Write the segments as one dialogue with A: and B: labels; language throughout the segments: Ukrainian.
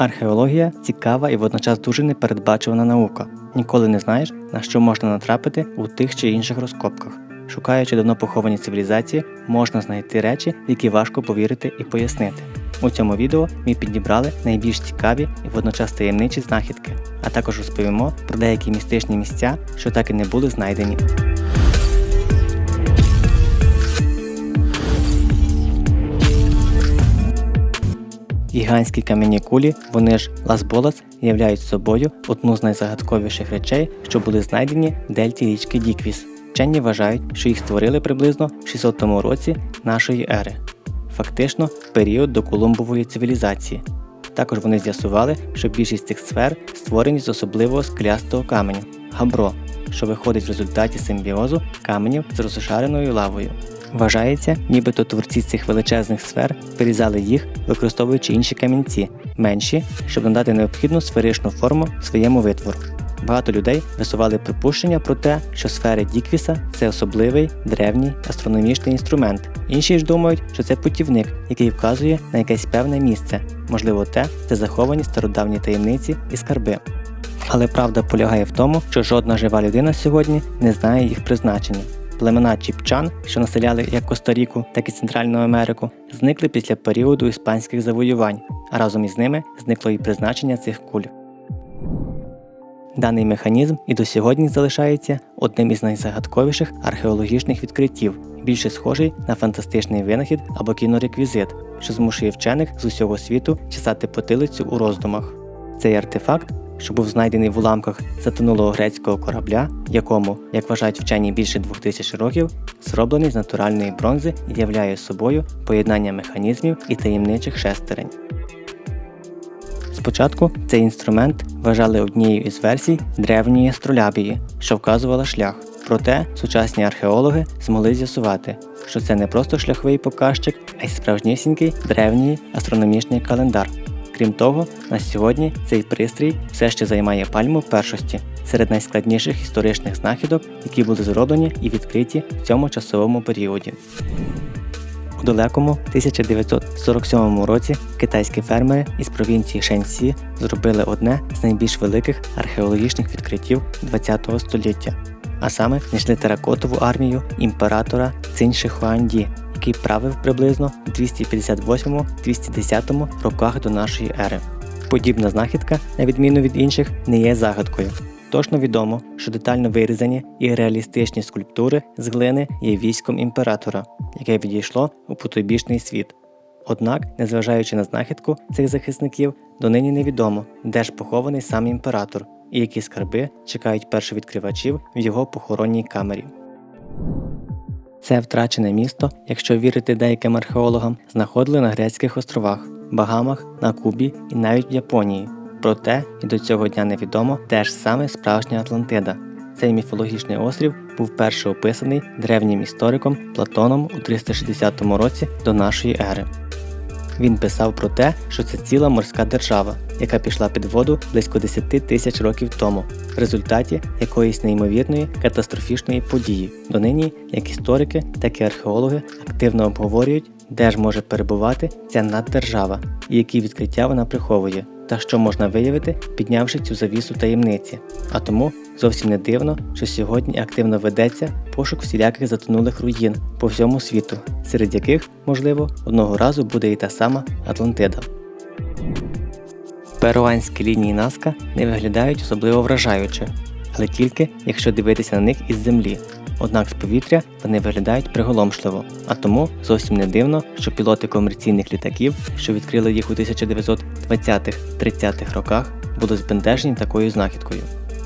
A: Археологія цікава і водночас дуже непередбачувана наука. Ніколи не знаєш, на що можна натрапити у тих чи інших розкопках. Шукаючи давно поховані цивілізації, можна знайти речі, в які важко повірити і пояснити. У цьому відео ми підібрали найбільш цікаві і водночас таємничі знахідки, а також розповімо про деякі містичні місця, що так і не були знайдені. Гігантські кам'яні кулі, вони ж Лас-Болас, являють собою одну з найзагадковіших речей, що були знайдені в дельті річки Діквіс. Вчені вважають, що їх створили приблизно в 600 році нашої ери, фактично період до Колумбової цивілізації. Також вони з'ясували, що більшість цих сфер створені з особливого склястого каменю габро, що виходить в результаті симбіозу каменів з розшареною лавою. Вважається, нібито творці цих величезних сфер вирізали їх, використовуючи інші камінці, менші, щоб надати необхідну сферичну форму своєму витвору. Багато людей висували припущення про те, що сфери Діквіса це особливий древній астрономічний інструмент. Інші ж думають, що це путівник, який вказує на якесь певне місце, можливо, те, де заховані стародавні таємниці і скарби. Але правда полягає в тому, що жодна жива людина сьогодні не знає їх призначення. Племена чіпчан, що населяли як Коста-Ріку, так і Центральну Америку, зникли після періоду іспанських завоювань, а разом із ними зникло і призначення цих куль. Даний механізм і до сьогодні залишається одним із найзагадковіших археологічних відкриттів, більше схожий на фантастичний винахід або кінореквізит, що змушує вчених з усього світу чесати потилицю у роздумах. Цей артефакт, що був знайдений в уламках затонулого грецького корабля, якому, як вважають вчені більше 2000 років, зроблений з натуральної бронзи і являє собою поєднання механізмів і таємничих шестерень. Спочатку цей інструмент вважали однією із версій древньої астролябії, що вказувала шлях. Проте сучасні археологи змогли з'ясувати, що це не просто шляховий показчик, а й справжнісінький древній астрономічний календар. Крім того, на сьогодні цей пристрій все ще займає пальму першості серед найскладніших історичних знахідок, які були зроблені і відкриті в цьому часовому періоді. У далекому 1947 році китайські фермери із провінції Шенсі зробили одне з найбільш великих археологічних відкриттів ХХ століття, а саме знайшли теракотову армію імператора Цинь Шихуанді, який правив приблизно в 258-210 роках до нашої ери. Подібна знахідка, на відміну від інших, не є загадкою. Точно відомо, що детально вирізані і реалістичні скульптури з глини є військом імператора, яке відійшло у потойбічний світ. Однак, незважаючи на знахідку цих захисників, донині невідомо, де ж похований сам імператор і які скарби чекають першовідкривачів в його похоронній камері. Це втрачене місто, якщо вірити деяким археологам, знаходили на Грецьких островах, Багамах, на Кубі і навіть в Японії. Проте і до цього дня невідомо де ж саме справжня Атлантида. Цей міфологічний острів був перше описаний древнім істориком Платоном у 360 році до нашої ери. Він писав про те, що це ціла морська держава, яка пішла під воду близько 10 тисяч років тому, в результаті якоїсь неймовірної катастрофічної події. Донині як історики, так і археологи активно обговорюють, де ж може перебувати ця наддержава і які відкриття вона приховує, та що можна виявити, піднявши цю завісу таємниці. А тому зовсім не дивно, що сьогодні активно ведеться пошук всіляких затонулих руїн по всьому світу, серед яких, можливо, одного разу буде і та сама Атлантида. Перуанські лінії Наска не виглядають особливо вражаюче, але тільки якщо дивитися на них із землі. Однак з повітря вони виглядають приголомшливо, а тому зовсім не дивно, що пілоти комерційних літаків, що відкрили їх у 1920-30-х роках, були збентежені такою знахідкою.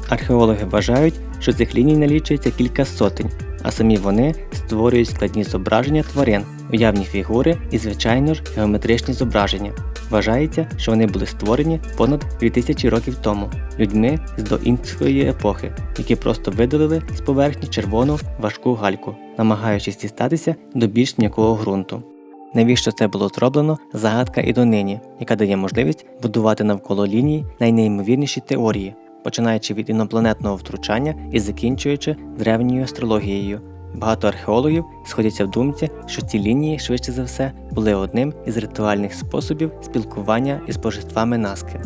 A: Археологи вважають, що цих ліній налічується кілька сотень, а самі вони створюють складні зображення тварин, уявні фігури і, звичайно ж, геометричні зображення. Вважається, що вони були створені понад 2000 років тому людьми з доінської епохи, які просто видалили з поверхні червону важку гальку, намагаючись дістатися до більш м'якого ґрунту. Навіщо це було зроблено, загадка і донині, яка дає можливість будувати навколо лінії найнеймовірніші теорії, починаючи від інопланетного втручання і закінчуючи древньою астрологією. Багато археологів сходяться в думці, що ці лінії, швидше за все, були одним із ритуальних способів спілкування із божествами Наски.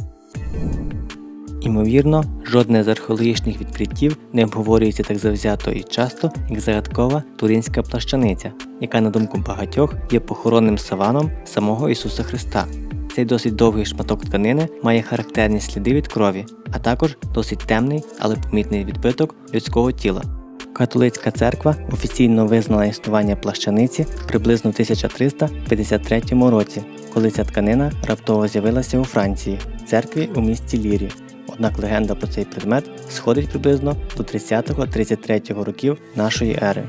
A: Імовірно, жодне з археологічних відкриттів не обговорюється так завзято і часто, як загадкова туринська плащаниця, яка, на думку багатьох, є похоронним саваном самого Ісуса Христа. Цей досить довгий шматок тканини має характерні сліди від крові, а також досить темний, але помітний відбиток людського тіла. Католицька церква офіційно визнала існування плащаниці приблизно в 1353 році, коли ця тканина раптово з'явилася у Франції, церкві у місті Лірі. Однак легенда про цей предмет сходить приблизно до 30-33 років нашої ери.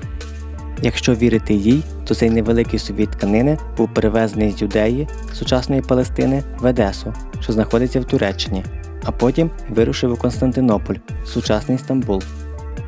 A: Якщо вірити їй, то цей невеликий собі тканини був перевезений з Юдеї, сучасної Палестини, в Едесу, що знаходиться в Туреччині, а потім вирушив у Константинополь, сучасний Стамбул.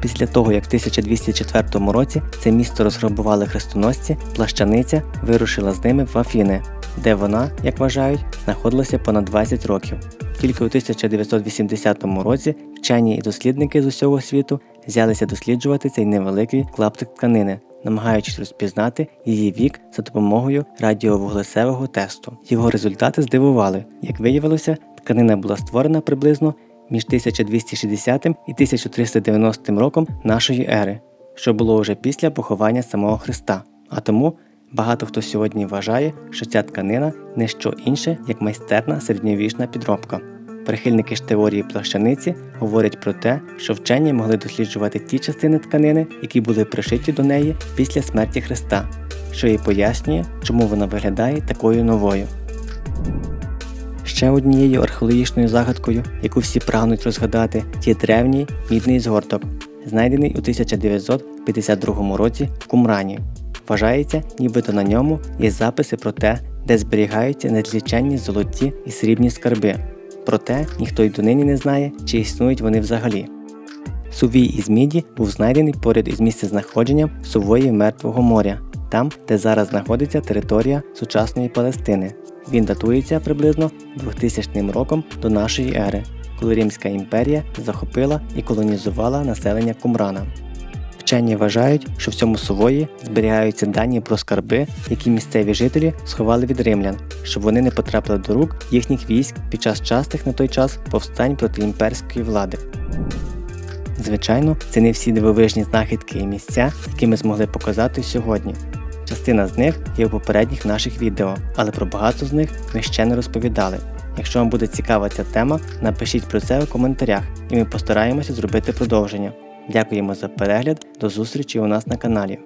A: Після того, як в 1204 році це місто розграбували хрестоносці, плащаниця вирушила з ними в Афіни, де вона, як вважають, знаходилася понад 20 років. Тільки у 1980 році вчені і дослідники з усього світу взялися досліджувати цей невеликий клаптик тканини, намагаючись розпізнати її вік за допомогою радіовуглецевого тесту. Його результати здивували. Як виявилося, тканина була створена приблизно між 1260 і 1390 роком нашої ери, що було вже після поховання самого Христа. А тому багато хто сьогодні вважає, що ця тканина не що інше, як майстерна середньовічна підробка. Прихильники ж теорії плащаниці говорять про те, що вчені могли досліджувати ті частини тканини, які були пришиті до неї після смерті Христа, що і пояснює, чому вона виглядає такою новою. Ще однією археологічною загадкою, яку всі прагнуть розгадати, є древній мідний згорток, знайдений у 1952 році в Кумрані. Вважається, нібито на ньому є записи про те, де зберігаються незліченні золоті і срібні скарби. Проте ніхто й донині не знає, чи існують вони взагалі. Сувій із міді був знайдений поряд із місцезнаходженням сувої Мертвого моря, там, де зараз знаходиться територія сучасної Палестини. Він датується приблизно 2000 роком до нашої ери, коли Римська імперія захопила і колонізувала населення Кумрана. Вчені вважають, що в цьому сувої зберігаються дані про скарби, які місцеві жителі сховали від римлян, щоб вони не потрапили до рук їхніх військ під час частих на той час повстань проти імперської влади. Звичайно, це не всі дивовижні знахідки і місця, які ми змогли показати сьогодні. Частина з них є у попередніх наших відео, але про багато з них ми ще не розповідали. Якщо вам буде цікава ця тема, напишіть про це у коментарях, і ми постараємося зробити продовження. Дякуємо за перегляд, до зустрічі у нас на каналі.